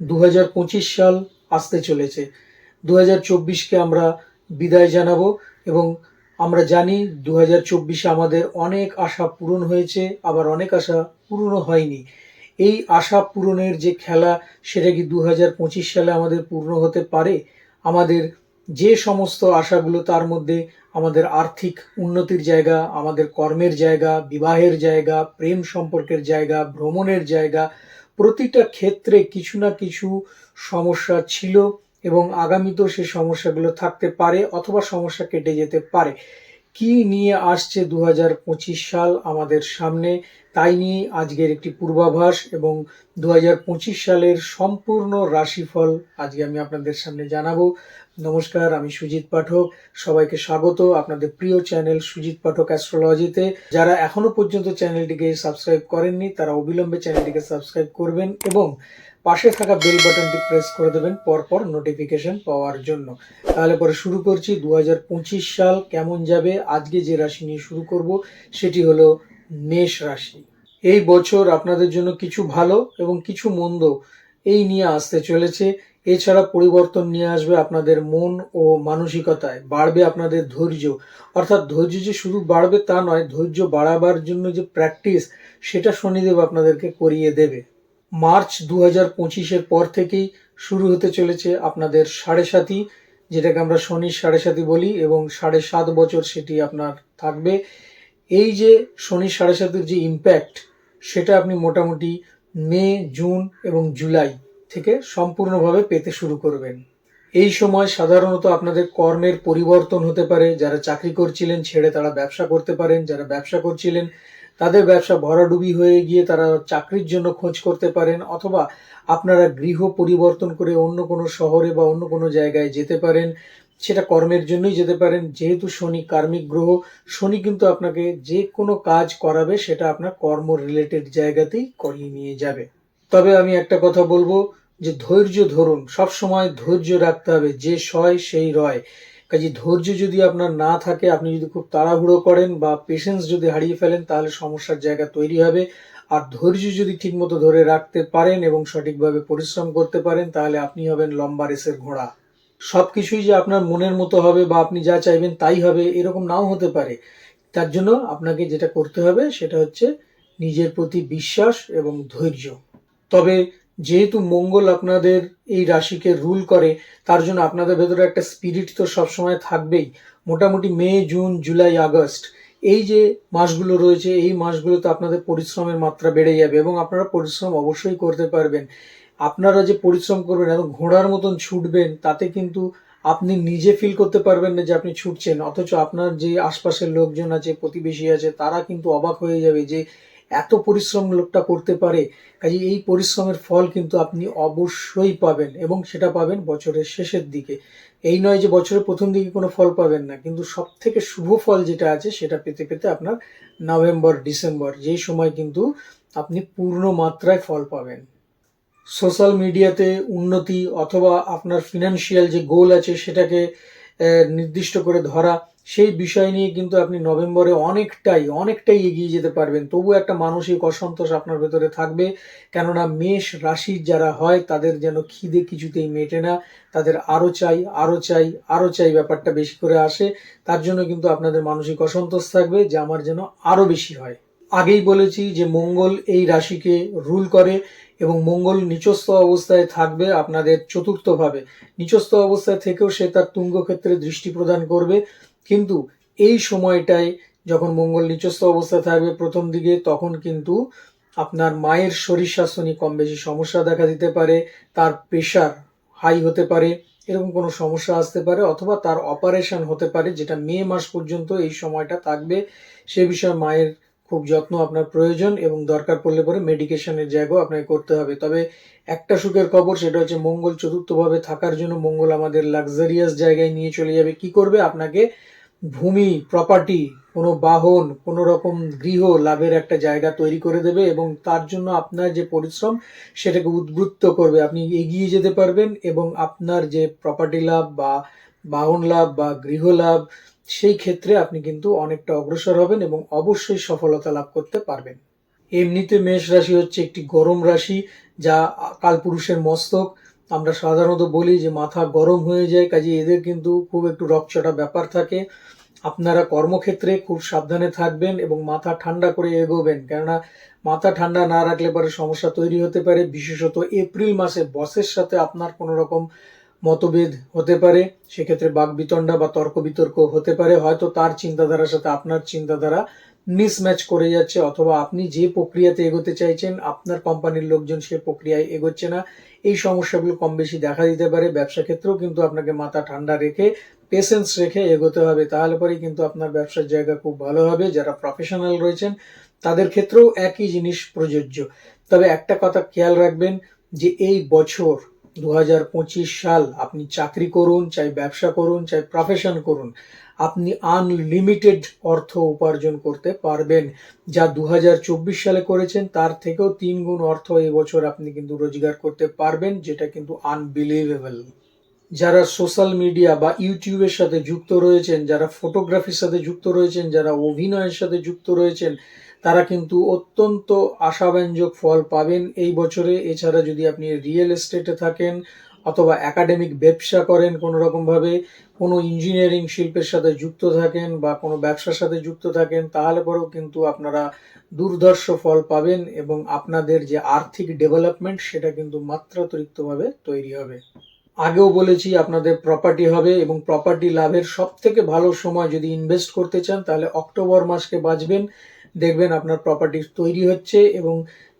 দু হাজার পঁচিশ সাল আসতে চলেছে। দু হাজার চব্বিশকে আমরা বিদায় জানাব এবং আমরা জানি দু হাজার চব্বিশে আমাদের অনেক আশা পূরণ হয়েছে, আবার অনেক আশা পূরণও হয়নি। এই আশা পূরণের যে খেলা, সেটা কি দু হাজার পঁচিশ সালে আমাদের পূর্ণ হতে পারে? আমাদের যে সমস্ত আশাগুলো, তার মধ্যে আমাদের আর্থিক উন্নতির জায়গা, আমাদের কর্মের জায়গা, বিবাহের জায়গা, প্রেম সম্পর্কের জায়গা, ভ্রমণের জায়গা প্রতিটা ক্ষেত্রে কিছু না কিছু সমস্যা ছিল এবং আগামীতেও সে সমস্যাগুলো থাকতে পারে অথবা সমস্যা কেটে যেতে পারে। কি নিয়ে আসছে দু হাজার পঁচিশ সাল আমাদের সামনে, তাই নিয়ে আজকের একটি পূর্বাভাস এবং দু হাজার পঁচিশ সালের সম্পূর্ণ রাশিফল আজকে আমি আপনাদের সামনে জানাব। নমস্কার, আমি সুজিত পাঠক। সবাইকে স্বাগত আপনাদের প্রিয় চ্যানেল সুজিত পাঠক অ্যাস্ট্রোলজিতে। যারা এখনও পর্যন্ত চ্যানেলটিকে সাবস্ক্রাইব করেননি, তারা অবিলম্বে চ্যানেলটিকে সাবস্ক্রাইব করবেন এবং পাশে থাকা বেল বাটনটি প্রেস করে দেবেন, পরপর নোটিফিকেশন পাওয়ার জন্য। তাহলে পরে শুরু করছি দু হাজার পঁচিশ সাল কেমন যাবে, আজকে যে রাশি নিয়ে শুরু করব, সেটি হলো মেষ রাশি। এই বছর আপনাদের জন্য কিছু ভালো এবং কিছু মন্দ এই নিয়ে আসতে চলেছে। এছাড়া পরিবর্তন নিয়ে আসবে আপনাদের মন ও মানসিকতায়, বাড়বে আপনাদের ধৈর্য। অর্থাৎ ধৈর্য যে শুধু বাড়বে তা নয়, ধৈর্য বাড়াবার জন্য যে প্র্যাকটিস সেটা শনিদেব আপনাদেরকে করিয়ে দেবে। মার্চ দু হাজার পঁচিশের পর থেকেই শুরু হতে চলেছে আপনাদের সাড়ে সাতি যেটাকে আমরা শনির সাড়ে সাতি বলি, এবং সাড়ে সাত বছর সেটি আপনার থাকবে। এই যে শনির সাড়ে সাতের যে ইম্প্যাক্ট সেটা আপনি মোটামুটি মে, জুন এবং জুলাই থেকে সম্পূর্ণভাবে পেতে শুরু করবেন। এই সময় সাধারণত আপনাদের কর্মের পরিবর্তন হতে পারে, যারা চাকরি করছিলেন ছেড়ে তারা ব্যবসা করতে পারেন, যারা ব্যবসা করছিলেন তাদের ব্যবসা ভরাডুবি হয়ে গিয়ে তারা চাকরির জন্য খোঁজ করতে পারেন, অথবা আপনারা গৃহ পরিবর্তন করে অন্য কোনো শহরে বা অন্য কোনো জায়গায় যেতে পারেন, সেটা কর্মের জন্যই যেতে পারেন। যেহেতু শনি কার্মিক গ্রহ, শনি কিন্তু আপনাকে যে কোনো কাজ করাবে সেটা আপনার কর্ম রিলেটেড জায়গাতেই করিয়ে নিয়ে যাবে। তবে আমি একটা কথা বলব যে ধৈর্য ধরুন সব সময় ধৈর্য রাখতে হবে, যে সয় সেই রয়। কাজে ধৈর্য যদি আপনার না থাকে, আপনি যদি খুব তাড়াহুড়ো করেন বা পেশেন্স যদি হারিয়ে ফেলেন, তাহলে সমস্যার জায়গা তৈরি হবে। আর ধৈর্য যদি ঠিকমতো ধরে রাখতে পারেন এবং সঠিকভাবে পরিশ্রম করতে পারেন, তাহলে আপনি হবেন লম্বা রেসের ঘোড়া। সব কিছুই যে আপনার মনের মতো হবে বা আপনি যা চাইবেন তাই হবে, এরকম নাও হতে পারে। তার জন্য আপনাকে যেটা করতে হবে, সেটা হচ্ছে নিজের প্রতি বিশ্বাস এবং ধৈর্য। তবে যেহেতু মঙ্গল আপনাদের এই রাশিকে রুল করে, তার জন্য আপনাদের ভেতরে একটা স্পিরিট তো সবসময় থাকবেই। মোটামুটি মে, জুন, জুলাই, আগস্ট। এই যে মাসগুলো রয়েছে, এই মাসগুলোতে আপনাদের পরিশ্রমের মাত্রা বেড়ে যাবে এবং আপনারা পরিশ্রম অবশ্যই করতে পারবেন। আপনারা যে পরিশ্রম করবেন এবং ঘোড়ার মতন ছুটবেন, তাতে কিন্তু আপনি নিজে ফিল করতে পারবেন না যে আপনি ছুটছেন। অথচ আপনার যে আশপাশের লোকজন আছে, প্রতিবেশী আছে, তারা কিন্তু অবাক হয়ে যাবে যে এত পরিশ্রম লোকটা করতে পারে কাজে এই পরিশ্রমের ফল কিন্তু আপনি অবশ্যই পাবেন এবং সেটা পাবেন বছরের শেষের দিকে। এই নয় যে বছরের প্রথম দিকে কোনো ফল পাবেন না, কিন্তু সব থেকে শুভ ফল যেটা আছে সেটা পেতে পেতে আপনার নভেম্বর, ডিসেম্বর, যেই সময় কিন্তু আপনি পূর্ণ মাত্রায় ফল পাবেন। সোশ্যাল মিডিয়াতে উন্নতি অথবা আপনার ফিনান্সিয়াল যে গোল আছে সেটাকে নির্দিষ্ট করে ধরা, সেই বিষয় নিয়ে কিন্তু আপনি নভেম্বরে অনেকটাই অনেকটাই এগিয়ে যেতে পারবেন। তবু একটা মানসিক অসন্তোষ আপনার ভেতরে থাকবে। কেননা মেষ রাশির যারা হয়, তাদের যেন খিদে কিছুতেই মেটে না। তাদের আরও চাই আরও চাই আরও চাই ব্যাপারটা বেশি করে আসে। তার জন্য কিন্তু আপনাদের মানসিক অসন্তোষ থাকবে, যে আমার যেন আরও বেশি হয়। আগেই বলেছি যে মঙ্গল এই রাশিকে রুল করে এবং মঙ্গল নিচস্থ অবস্থায় থাকবে আপনাদের চতুর্থভাবে। নিচস্থ অবস্থায় থেকেও সে তার তুঙ্গক্ষেত্রে দৃষ্টি প্রদান করবে। কিন্তু এই সময়টায় যখন মঙ্গল নিচস্থ অবস্থায় থাকবে প্রথম দিকে, তখন কিন্তু আপনার মায়ের শরীর স্বাস্থ্য নিয়ে কম বেশি সমস্যা দেখা দিতে পারে, তার প্রেশার হাই হতে পারে, এরকম কোনো সমস্যা আসতে পারে অথবা তার অপারেশন হতে পারে যেটা মে মাস পর্যন্ত এই সময়টা থাকবে। সে বিষয়ে মায়ের খুব যত্ন আপনার প্রয়োজন এবং দরকার পড়লে পরে মেডিকেশনের জায়গাও আপনাকে করতে হবে। তবে একটা সুখের খবর, সেটা হচ্ছে মঙ্গল চতুর্থভাবে থাকার জন্য মঙ্গল আমাদের লাক্সারিয়াস জায়গায় নিয়ে চলে যাবে। কি করবে? আপনাকে ভূমি প্রপার্টি কোনো বাহন, কোনো রকম গৃহ লাভের একটা জায়গা তৈরি করে দেবে এবং তার জন্য আপনার যে পরিশ্রম, সেটাকে উদ্বুদ্ধ করবে। আপনি এগিয়ে যেতে পারবেন এবং আপনার যে প্রপার্টি লাভ বা বাহন লাভ বা গৃহ লাভ সেই ক্ষেত্রে আপনি কিন্তু অনেকটা অগ্রসর হবেন এবং অবশ্যই সফলতা লাভ করতে পারবেন। এমনিতে মেষ রাশি হচ্ছে একটি গরম রাশি, যা কালপুরুষের মস্তক। আমরা সাধারণত বলি যে মাথা গরম হয়ে যায় কাজে এদের কিন্তু খুব একটু রকচটা ব্যাপার থাকে। আপনারা কর্মক্ষেত্রে খুব সাবধানে থাকবেন এবং মাথা ঠান্ডা করে এগোবেন। কেননা মাথা ঠান্ডা না রাখলে পরে সমস্যা তৈরি হতে পারে। বিশেষত এপ্রিল মাসে বসের সাথে আপনার কোনো রকম মতভেদ হতে পারে, সেক্ষেত্রে বাকবিতণ্ডা বা তর্ক বিতর্ক হতে পারে। হয়তো তার চিন্তাধারার সাথে আপনার চিন্তাধারা মিসম্যাচ করে যাচ্ছে, অথবা আপনি যে প্রক্রিয়াতে এগোতে চাইছেন, আপনার কোম্পানির লোকজন সে প্রক্রিয়ায় এগোচ্ছে না। এই সমস্যাগুলো কম বেশি দেখা দিতে পারে। ব্যবসা ক্ষেত্রেও কিন্তু আপনাকে মাথা ঠান্ডা রেখে পেশেন্স রেখে এগোতে হবে। তাহলে পরেই কিন্তু আপনার ব্যবসার জায়গা খুব ভালো হবে। যারা প্রফেশনাল রয়েছেন, তাদের ক্ষেত্রেও একই জিনিস প্রযোজ্য। তবে একটা কথা খেয়াল রাখবেন যে এই বছর দু হাজার পঁচিশ সাল আপনি চাকরি করুন, চাই ব্যবসা করুন, চাই প্রফেশন করুন, আপনি আনলিমিটেড অর্থ উপার্জন করতে পারবেন। যা দু হাজার চব্বিশ সালে করেছেন, তার থেকেও তিন গুণ অর্থ এই বছর আপনি কিন্তু রোজগার করতে পারবেন, যেটা কিন্তু আনবিলিভেবল যারা সোশ্যাল মিডিয়া বা ইউটিউবের সাথে যুক্ত রয়েছেন, যারা ফটোগ্রাফির সাথে যুক্ত রয়েছেন, যারা অভিনয়ের সাথে যুক্ত রয়েছেন তারা কিন্তু অত্যন্ত আশাব্যঞ্জক ফল পাবেন এই বছরে। এছাড়া যদি আপনি রিয়েল এস্টেটে থাকেন অথবা একাডেমিক ব্যবসা করেন কোনো রকমভাবে কোনো ইঞ্জিনিয়ারিং শিল্পের সাথে যুক্ত থাকেন বা কোনো ব্যবসার সাথে যুক্ত থাকেন, তাহলে পরেও কিন্তু আপনারা দুর্ধর্ষ ফল পাবেন এবং আপনাদের যে আর্থিক ডেভেলপমেন্ট, সেটা কিন্তু মাত্রাতিরিক্তভাবে তৈরি হবে। আগেও বলেছি আপনাদের প্রপার্টি হবে এবং প্রপার্টি লাভের সব থেকে ভালো সময় যদি ইনভেস্ট করতে চান, তাহলে অক্টোবর মাসকে বাঁচবেন। দেখবেন আপনার প্রপার্টি তৈরি হচ্ছে এবং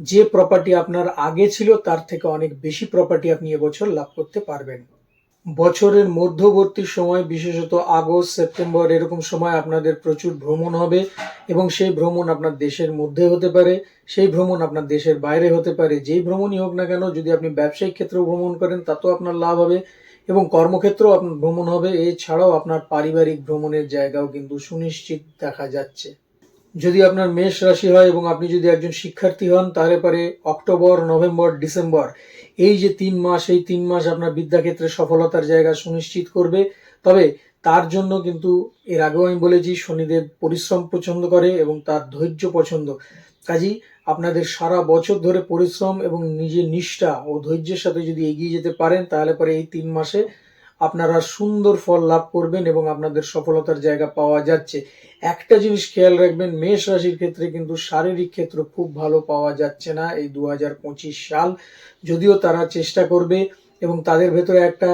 যে প্রপার্টি আপনার আগে ছিল, তার থেকে অনেক বেশি প্রপার্টি আপনি এবছর লাভ করতে পারবেন। বছরের মধ্যবর্তী সময়, বিশেষত আগস্ট, সেপ্টেম্বর, এরকম সময় আপনাদের প্রচুর ভ্রমণ হবে এবং সেই ভ্রমণ আপনার দেশের মধ্যে হতে পারে, সেই ভ্রমণ আপনার দেশের বাইরে হতে পারে। যেই ভ্রমণই হোক না কেন, যদি আপনি ব্যবসায়িক ক্ষেত্রেও ভ্রমণ করেন তাতেও আপনার লাভ হবে এবং কর্মক্ষেত্রেও আপনার ভ্রমণ হবে। এছাড়াও আপনার পারিবারিক ভ্রমণের জায়গাও কিন্তু সুনিশ্চিত দেখা যাচ্ছে। যদি আপনার মেষ রাশি হয় এবং আপনি যদি একজন শিক্ষার্থী হন, তাহলে পরে অক্টোবর, নভেম্বর, ডিসেম্বর, এই যে তিন মাস, এই তিন মাস আপনার বিদ্যাক্ষেত্রে সফলতার জায়গা সুনিশ্চিত করবে। তবে তার জন্য কিন্তু এর আগেও আমি বলেছি, শনিদেব পরিশ্রম পছন্দ করে এবং তার ধৈর্য পছন্দ। কাজেই আপনাদের সারা বছর ধরে পরিশ্রম এবং নিজের নিষ্ঠা ও ধৈর্যের সাথে যদি এগিয়ে যেতে পারেন, তাহলে পরে এই তিন মাসে আপনারা সুন্দর ফল লাভ করবেন এবং আপনাদের সফলতার জায়গা পাওয়া যাচ্ছে। একটা জিনিস খেয়াল রাখবেন, মেষ রাশির ক্ষেত্রে কিন্তু শারীরিক ক্ষেত্র খুব ভালো পাওয়া যাচ্ছে না এই দু হাজার পঁচিশ সাল। যদিও তারা চেষ্টা করবে এবং তাদের ভেতরে একটা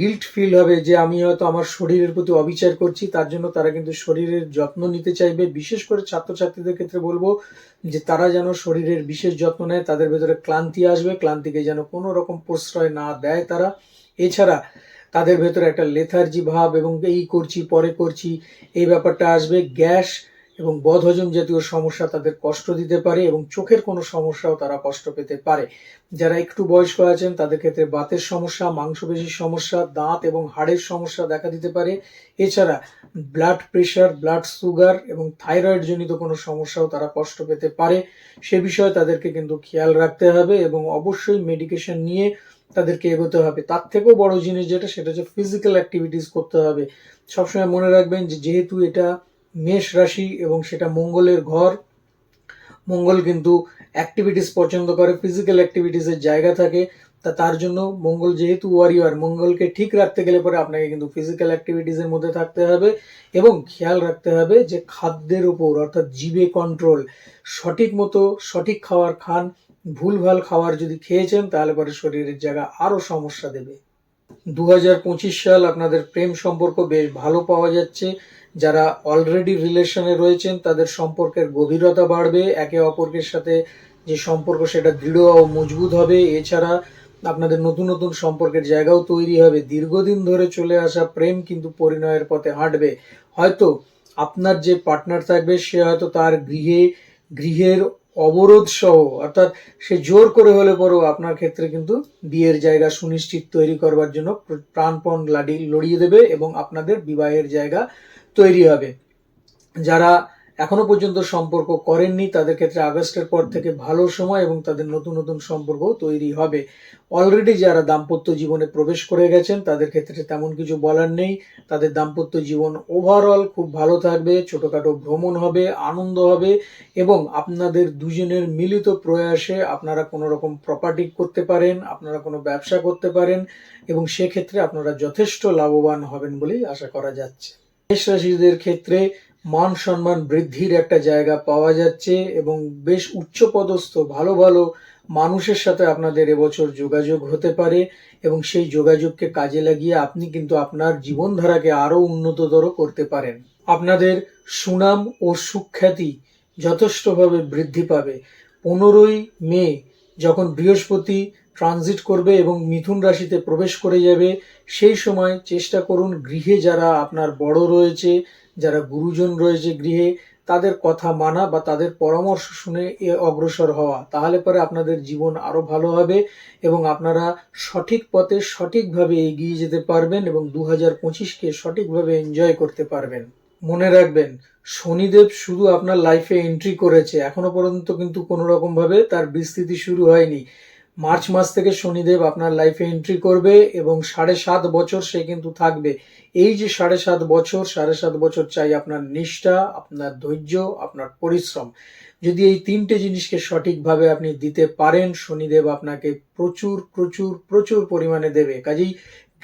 গিল্ট ফিল হবে যে আমি হয়তো আমার শরীরের প্রতি অবিচার করছি, তার জন্য তারা কিন্তু শরীরের যত্ন নিতে চাইবে। বিশেষ করে ছাত্রছাত্রীদের ক্ষেত্রে বলব যে তারা যেন শরীরের বিশেষ যত্ন নেয়, তাদের ভেতরে ক্লান্তি আসবে, ক্লান্তিকে যেন কোনো রকম প্রশ্রয় না দেয় তারা। এছাড়া তাদের ভেতরে একটা লেথার্জি ভাব এবং এই করছি, পরে করছি, এই ব্যাপারটা আসবে। গ্যাস এবং বদহজম জাতীয় সমস্যা তাদের কষ্ট দিতে পারে এবং চোখের কোনো সমস্যাও তারা কষ্ট পেতে পারে। যারা একটু বয়স্ক আছেন, তাদের ক্ষেত্রে বাতের সমস্যা, মাংসপেশির সমস্যা, দাঁত এবং হাড়ের সমস্যা দেখা দিতে পারে। এছাড়া ব্লাড প্রেশার ব্লাড সুগার এবং থাইরয়েড জনিত কোনো সমস্যাও তারা কষ্ট পেতে পারে। সে বিষয়ে তাদেরকে কিন্তু খেয়াল রাখতে হবে এবং অবশ্যই মেডিকেশন নিয়ে তাদেরকে এগোতে হবে। তার থেকেও বড় জিনিস যেটা, সেটা হচ্ছে ফিজিক্যাল অ্যাক্টিভিটিস করতে হবে। সবসময় মনে রাখবেন যে যেহেতু এটা মেষ রাশি এবং সেটা মঙ্গলের ঘর, মঙ্গল কিন্তু অ্যাক্টিভিটিস পছন্দ করে ফিজিক্যাল অ্যাক্টিভিটিসের জায়গা থাকে। তা তার জন্য মঙ্গল যেহেতু ওয়ারিয়ার মঙ্গলকে ঠিক রাখতে গেলে পরে আপনাকে কিন্তু ফিজিক্যাল অ্যাক্টিভিটিসের মধ্যে থাকতে হবে এবং খেয়াল রাখতে হবে যে খাদ্যের উপর, অর্থাৎ জীবে কন্ট্রোল সঠিক মতো সঠিক খাবার খান ভুলভাল খাবার যদি খেয়েছেন, তাহলে পরে শরীরের জায়গা আরও সমস্যা দেবে। দু হাজার পঁচিশ সাল আপনাদের প্রেম সম্পর্ক বেশ ভালো পাওয়া যাচ্ছে। যারা অলরেডি রিলেশনে রয়েছেন, তাদের সম্পর্কের গভীরতা বাড়বে। একে অপরের সাথে যে সম্পর্ক, সেটা দৃঢ় ও মজবুত হবে। এছাড়া আপনাদের নতুন নতুন সম্পর্কের জায়গাও তৈরি হবে। দীর্ঘদিন ধরে চলে আসা প্রেম কিন্তু পরিণয়ের পথে হাঁটবে। হয়তো আপনার যে পার্টনার থাকবে, সে হয়তো তার গৃহে, গৃহের অবরোধ সহ অর্থাৎ সে জোর করে হলে পরেও আপনার ক্ষেত্রে কিন্তু বিয়ের জায়গা সুনিশ্চিত তৈরি করবার জন্য প্রাণপণ লাডি লড়িয়ে দেবে এবং আপনাদের বিবাহের জায়গা তৈরি হবে। যারা এখনও পর্যন্ত সম্পর্ক করেননি। তাদের ক্ষেত্রে আগস্টের পর থেকে ভালো সময় এবং তাদের নতুন নতুন সম্পর্ক তৈরি হবে। অলরেডি যারা দাম্পত্য জীবনে প্রবেশ করে গেছেন, তাদের ক্ষেত্রে তেমন কিছু বলার নেই। তাদের দাম্পত্য জীবন ওভারঅল খুব ভালো থাকবে, ছোটখাটো ভ্রমণ হবে, আনন্দ হবে এবং আপনাদের দুজনের মিলিত প্রয়াসে আপনারা কোনো রকম প্রপার্টি করতে পারেন, আপনারা কোনো ব্যবসা করতে পারেন এবং সেক্ষেত্রে আপনারা যথেষ্ট লাভবান হবেন বলেই আশা করা যাচ্ছে। মেষ রাশিদের ক্ষেত্রে মান সম্মান বৃদ্ধির একটা জায়গা পাওয়া যাচ্ছে এবং বেশ উচ্চপদস্থ, ভালো ভালো মানুষের সাথে আপনাদের এবছর যোগাযোগ হতে পারে এবং সেই যোগাযোগকে কাজে লাগিয়ে আপনি কিন্তু আপনার জীবনধারাকে আরও উন্নততর করতে পারেন। আপনাদের সুনাম ও সুখ্যাতি যথেষ্টভাবে বৃদ্ধি পাবে। পনেরোই মে, যখন বৃহস্পতি ট্রানজিট করবে এবং মিথুন রাশিতে প্রবেশ করে যাবে, সেই সময় চেষ্টা করুন গৃহে যারা আপনার বড় রয়েছে, যারা গুরুজন রয়েছে গৃহে, তাদের কথা মানা বা তাদের পরামর্শ শুনে এ অগ্রসর হওয়া। তাহলে পরে আপনাদের জীবন আরও ভালো হবে এবং আপনারা সঠিক পথে সঠিকভাবে এগিয়ে যেতে পারবেন এবং দু হাজার পঁচিশকে সঠিকভাবে এনজয় করতে পারবেন। মনে রাখবেন, শনিদেব শুধু আপনার লাইফে এন্ট্রি করেছে। এখনও পর্যন্ত কিন্তু কোনো রকম ভাবে তার বিস্তৃতি শুরু হয়নি। মার্চ মাস থেকে শনিদেব আপনার লাইফে এন্ট্রি করবে এবং সাড়ে সাত বছর সে কিন্তু থাকবে। এই যে সাড়ে সাত বছর, সাড়ে সাত বছর চাই আপনার নিষ্ঠা, আপনার ধৈর্য, আপনার পরিশ্রম। যদি এই তিনটে জিনিসকে সঠিকভাবে আপনি দিতে পারেন, শনিদেব আপনাকে প্রচুর প্রচুর প্রচুর পরিমাণে দেবে। কাজেই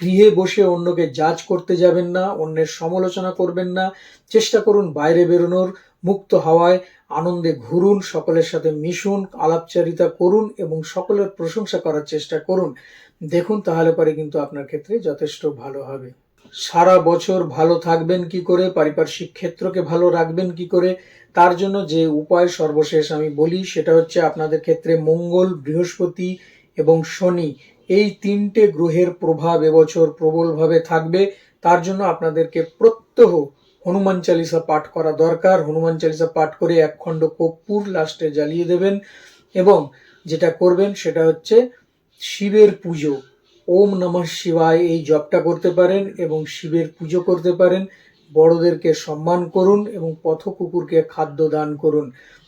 গৃহে বসে অন্যকে জাজ করতে যাবেন না, অন্যের সমালোচনা করবেন না। চেষ্টা করুন বাইরে বেরোনোর। মুক্ত হওয়ায় আনন্দে ঘুরুন, সকলের সাথে মিশুন, আলাপচারিতা করুন এবং সকলের প্রশংসা করার চেষ্টা করুন। দেখুন তাহলে পরে কিন্তু আপনার ক্ষেত্রে যথেষ্ট ভালো হবে। সারা বছর ভালো থাকবেন কি করে? পারিপার্শ্বিক ক্ষেত্রকে ভালো রাখবেন কি করে? তার জন্য যে উপায় সর্বশেষ আমি বলি, সেটা হচ্ছে আপনাদের ক্ষেত্রে মঙ্গল, বৃহস্পতি এবং শনি, এই তিনটে গ্রহের প্রভাব এবছর প্রবলভাবে থাকবে। তার জন্য আপনাদেরকে প্রত্যহ হনুমান চালিসা পাঠ করা দরকার। হনুমান চালিসা পাঠ করে এক খণ্ড কর্পূর লাস্টে জ্বালিয়ে দেবেন এবং যেটা করবেন সেটা হচ্ছে শিবের পুজো। ওম নমঃ শিবায় এই জপটা করতে পারেন এবং শিবের পুজো করতে পারেন। বড়দেরকে সম্মান করুন এবং পথ কুকুরকে খাদ্য দান করুন।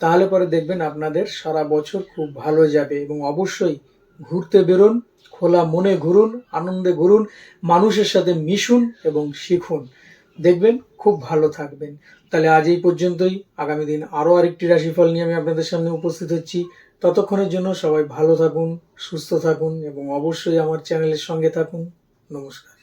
তাহলে পরে দেখবেন আপনাদের সারা বছর খুব ভালো যাবে এবং অবশ্যই ঘুরতে বেরোন, খোলা মনে ঘুরুন, আনন্দে ঘুরুন, মানুষের সাথে মিশুন এবং শিখুন। দেখবেন, খুব ভালো থাকবেন। তাহলে আজ এই পর্যন্তই। আগামী দিন আরও আরেকটি রাশিফল নিয়ে আমি আপনাদের সামনে উপস্থিত হচ্ছি। ততক্ষণের জন্য সবাই ভালো থাকুন, সুস্থ থাকুন এবং অবশ্যই আমার চ্যানেলের সঙ্গে থাকুন। নমস্কার।